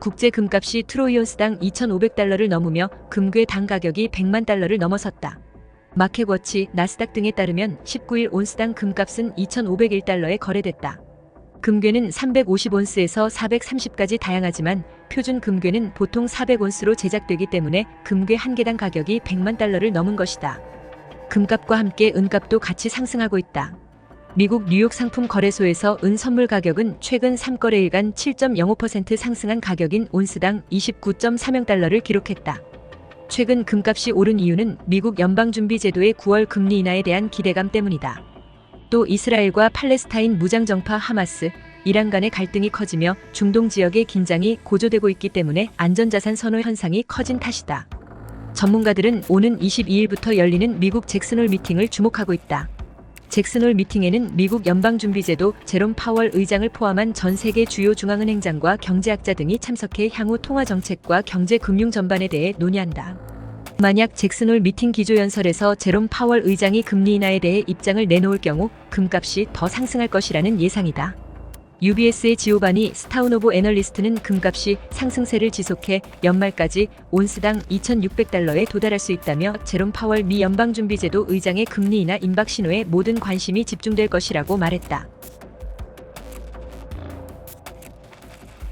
국제 금값이 트로이 온스당 2,500달러를 넘으며 금괴 당 가격이 100만 달러를 넘어섰다. 마켓워치, 나스닥 등에 따르면 19일 온스당 금값은 2,501달러에 거래됐다. 금괴는 350온스에서 430까지 다양하지만 표준 금괴는 보통 400온스로 제작되기 때문에 금괴 한 개당 가격이 100만 달러를 넘은 것이다. 금값과 함께 은값도 같이 상승하고 있다. 미국 뉴욕 상품 거래소에서 은 선물 가격은 최근 3거래일간 7.05% 상승한 가격인 온스당 29.30달러를 기록했다. 최근 금값이 오른 이유는 미국 연방준비제도의 9월 금리 인하에 대한 기대감 때문이다. 또 이스라엘과 팔레스타인 무장정파 하마스, 이란 간의 갈등이 커지며 중동 지역의 긴장이 고조되고 있기 때문에 안전자산 선호 현상이 커진 탓이다. 전문가들은 오는 22일부터 열리는 미국 잭슨홀 미팅을 주목하고 있다. 잭슨홀 미팅에는 미국 연방준비제도 제롬 파월 의장을 포함한 전 세계 주요 중앙은행장과 경제학자 등이 참석해 향후 통화 정책과 경제 금융 전반에 대해 논의한다. 만약 잭슨홀 미팅 기조연설에서 제롬 파월 의장이 금리 인하에 대해 입장을 내놓을 경우 금값이 더 상승할 것이라는 예상이다. UBS의 지오바니 스타우노보 애널리스트는 금값이 상승세를 지속해 연말까지 온스당 2,600달러에 도달할 수 있다며 제롬 파월 미 연방준비제도 의장의 금리 인하 임박 신호에 모든 관심이 집중될 것이라고 말했다.